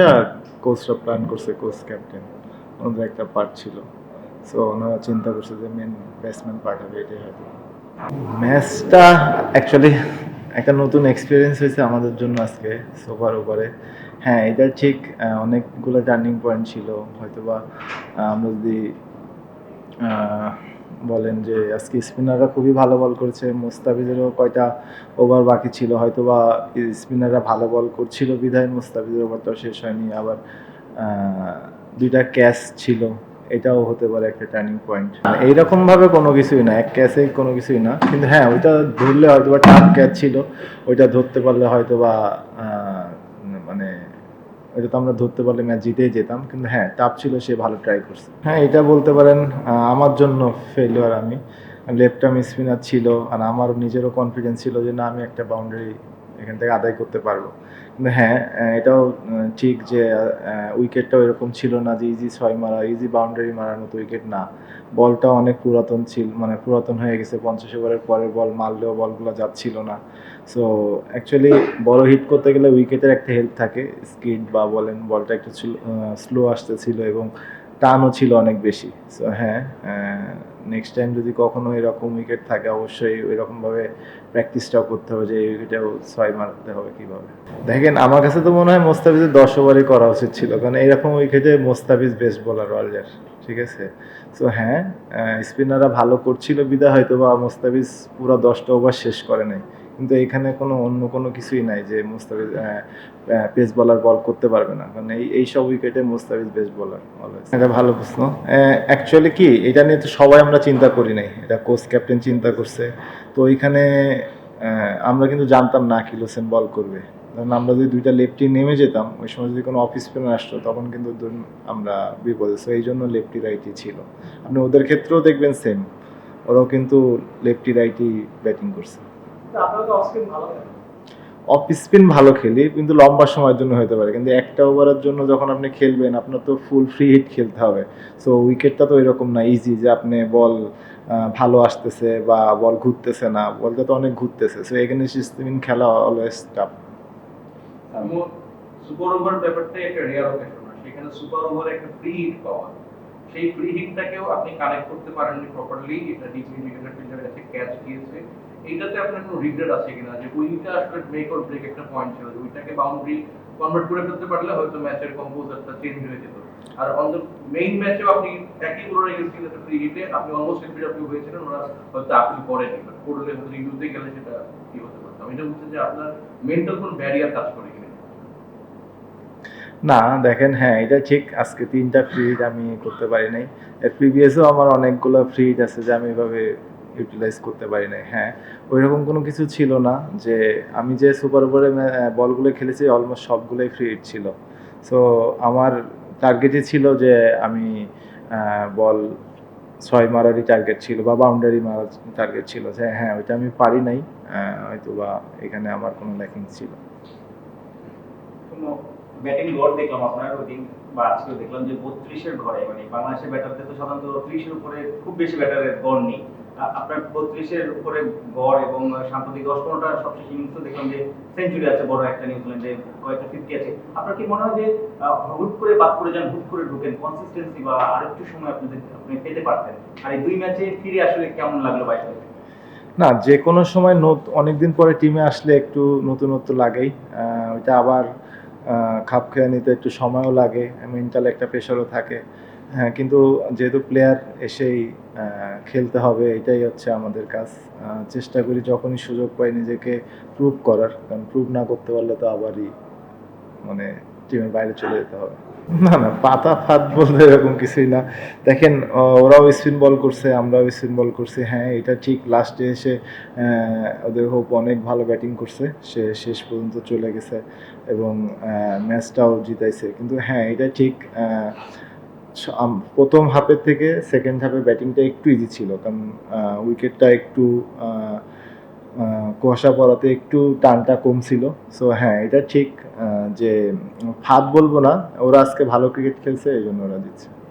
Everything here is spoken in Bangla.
এটা কোচরা প্ল্যান করছে কোচ ক্যাপ্টেন ওনাদের একটা পার্ট ছিল। সো ওনারা চিন্তা করছে যে মেন ব্যাটসম্যান হবে এটাই হয়তো। ম্যাচটা অ্যাকচুয়ালি একটা নতুন এক্সপিরিয়েন্স হয়েছে আমাদের জন্য আজকে সোফার উপরে হ্যাঁ এটা ঠিক অনেকগুলো টার্নিং পয়েন্ট ছিল। হয়তোবা আমরা যদি বলেন যে আজকে স্পিনাররা খুবই ভালো বল করেছে, মোস্তাফিজেরও কয়টা ওভার বাকি ছিল, হয়তোবা স্পিনাররা ভালো বল করছিল বিধায়, মোস্তাফিজের ওভারটাও শেষ হয়নি, আবার দুইটা ক্যাচ ছিল, এটাও হতে পারে একটা টার্নিং পয়েন্ট এইরকম ভাবে কোনো কিছুই না, এক ক্যাচে কোনো কিছুই না, কিন্তু হ্যাঁ ওইটা ধরলে হয়তো বা টাফ ক্যাচ ছিল, ওইটা ধরতে পারলে হয়তো বা ওইটা তো আমরা ধরতে পারলে ম্যাচ জিতেই যেতাম, কিন্তু হ্যাঁ টাফ ছিল, সে ভালো ট্রাই করছে। হ্যাঁ এটা বলতে পারেন আমার জন্য ফেলিওর আমি। লেফট আর্ম স্পিনার ছিল, আর আমার নিজেরও কনফিডেন্স ছিল যে না, আমি একটা বাউন্ডারি এখান থেকে আদায় করতে পারব। হ্যাঁ এটাও ঠিক যে উইকেটটাও এরকম ছিল না যে ইজি ছয় মারা ইজি বাউন্ডারি মারার মতো উইকেট না। বলটা অনেক পুরাতন ছিল মানে পুরাতন হয়ে গেছে, পঞ্চাশ ওভারের পরের বল মারলেও বলগুলো যাচ্ছিল না। সো অ্যাকচুয়ালি বড় হিট করতে গেলে উইকেটের একটা হেল্প থাকে স্কিড বা বলেন, বলটা একটু স্লো আসতেছিল এবং টানও ছিল অনেক বেশি। সো হ্যাঁ নেক্সট টাইম যদি কখনো এরকম উইকেট থাকে, অবশ্যই ওই রকমভাবে প্র্যাকটিসটাও করতে হবে যে এই উইকেটেও ছয় মারতে হবে কীভাবে। দেখেন, আমার কাছে তো মনে হয় মোস্তাফিজের দশ ওভারই করা উচিত ছিল, কারণ এইরকম উইকেটে মোস্তাফিজ বেস্ট বোলার ওয়ার্ল্ডের ঠিক আছে? সো হ্যাঁ স্পিনাররা ভালো করছিল, বিদায় হয়তো বা মোস্তাফিজ পুরো দশটা ওভার শেষ করে নাই। কিন্তু এখানে কোনো অন্য কোনো কিছুই নাই যে মুস্তাফিজ পেস বলার বল করতে পারবে না। কারণ এই এই সব উইকেটে মুস্তাফিজ বেস্ট বলার এটা ভালো প্রশ্ন। অ্যাকচুয়ালি কি, এটা নিয়ে তো সবাই আমরা চিন্তা করি নাই। এটা কোচ ক্যাপ্টেন চিন্তা করছে। তো ওইখানে আমরা কিন্তু জানতাম না কিলো সেন বল করবে। কারণ আমরা যদি দুইটা লেফটি নেমে যেতাম, ওই সময় যদি কোনো অফিস স্পিনার আসতো, তখন কিন্তু আমরা বিপদে। সো এই জন্য লেফটি রাইটি ছিল। আপনি ওদের ক্ষেত্রেও দেখবেন সেম ওরাও কিন্তু লেফটি রাইটি ব্যাটিং করছে। অফ স্পিন ভালো খেলি কিন্তু লম্বা সময়ের জন্য হতে পারে। কিন্তু একটা ওভারের জন্য যখন আপনি খেলবেন আপনার তো ফুল ফ্রি হিট খেলতে হবে। সো উইকেটটা তো এরকম না ইজি যে আপনি বল ভালো আসতেছে বা বল ঘুরতেছে না। বলটা তো অনেক ঘুরতেছে। সো এখানে স্পিন খেলা অলওয়েজ টাফ সুপার ওভার ব্যাপারটাই একটা রেয়ার অকেশন সেখানে সুপার ওভারে একটা ফ্রি হিট পাওয়া। সেই ফ্রি হিটটাকেও আপনি কানেক্ট করতে পারেননি প্রপারলি এটা ডিপলি উইকেটের ফিল্ডারের কাছে ক্যাচ গিয়েছে এইটাতে আপনার কোনো রিগ্রেট আছে কিনা? যে উইটা আসলে মেক অর ব্রেক একটা পয়েন্ট ছিল, যে উইটাকে বাউন্ডারি কনভার্ট করে ফেলতে পারলে হয়তো ম্যাচের কম্পোজারটা চেঞ্জ হয়ে যেত। আর অন দ্য মেইন ম্যাচেও আপনি একই বড় রেখেছিলেন একটা ফ্রি হিটে আপনি অলমোস্ট এমপি আপনি হয়েছিলেন, ওরা হয়তো আপনি করেনি বাট করলে হয়তো রিভিউতে গেলে সেটা কি হতে পারতো? আমি এটা বলছি যে আপনার মেন্টাল কোন ব্যারিয়ার কাজ করে না, দেখেন হ্যাঁ এটা ঠিক, আজকে তিনটা ফ্রি আমি করতে পারি নাই। এর প্রিভিয়াসও আমার অনেকগুলো ফ্রি আছে যে আমি এভাবে ইউটিলাইজ করতে পারি নাই। হ্যাঁ ওইরকম কোনো কিছু ছিল না যে আমি যে সুপার ওভারে বলগুলো খেলেছি অলমোস্ট সবগুলোই ফ্রি হিট ছিল। সো আমার টার্গেটই ছিল যে আমি বল ছয় মারারই টার্গেট ছিল বা বাউন্ডারি মারার টার্গেট ছিল। যে হ্যাঁ ওইটা আমি পারি নাই হয়তো বা এখানে আমার কোনো ল্যাকিং ছিল। ব্যাটিং গড় দেখলাম আপনার ওই দিন বা আজকেও দেখলাম যে বত্রিশের ঘরে মানে বাংলাদেশের ব্যাটারদের তো সাধারণত ত্রিশের উপরে খুব বেশি ব্যাটারের গড় নেই। আপনার বত্রিশের উপরে গড় এবং সাম্প্রতিক দশ পনেরোটা সবশেষ ইনিংস দেখলাম যে সেঞ্চুরি আছে, বড় একটা নিউজিল্যান্ডে কয়েকটা ফিফটি আছে। আপনার কি মনে হয় যে হুট করে বাদ করে যান, হুট করে ঢুকেন কনসিস্টেন্সি বা আরেকটু সময় আপনি আপনি পেতে পারতেন? আর এই দুই ম্যাচে ফিরে আসলে কেমন লাগল বাইরে না, যে কোনো সময় অনেক দিন পরে টিমে আসলে একটু নতুনত্ব লাগেই। ওইটা আবার খাপ খেয়ে নিতে একটু সময়ও লাগে মেন্টাল একটা প্রেশারও থাকে। হ্যাঁ কিন্তু যেহেতু প্লেয়ার এসেই খেলতে হবে, এটাই হচ্ছে আমাদের কাজ। চেষ্টা করি যখনই সুযোগ পাই নিজেকে প্রুভ করার, কারণ প্রুভ না করতে পারলে তো আবারই মানে টিমের বাইরে চলে যেতে হবে। না না, পাতা ফাত বলতে এরকম কিছুই না। দেখেন ওরাও স্পিন বল করছে, আমরাও স্পিন বল করছি। হ্যাঁ এটা ঠিক লাস্টে এসে ওদের হোপ অনেক ভালো ব্যাটিং করছে। সে শেষ পর্যন্ত চলে গেছে এবং ম্যাচটাও জিতাইছে। কিন্তু হ্যাঁ এটা ঠিক প্রথম হাফের থেকে সেকেন্ড হাফে ব্যাটিংটা একটু ইজি ছিল, কারণ উইকেটটা একটু কুয়াশা পড়াতে একটু টানটা কম ছিল। সো হ্যাঁ এটা ঠিক যে ফাঁদ বলব না, ওরা আজকে ভালো ক্রিকেট খেলছে, এই জন্য ওরা জিতছে।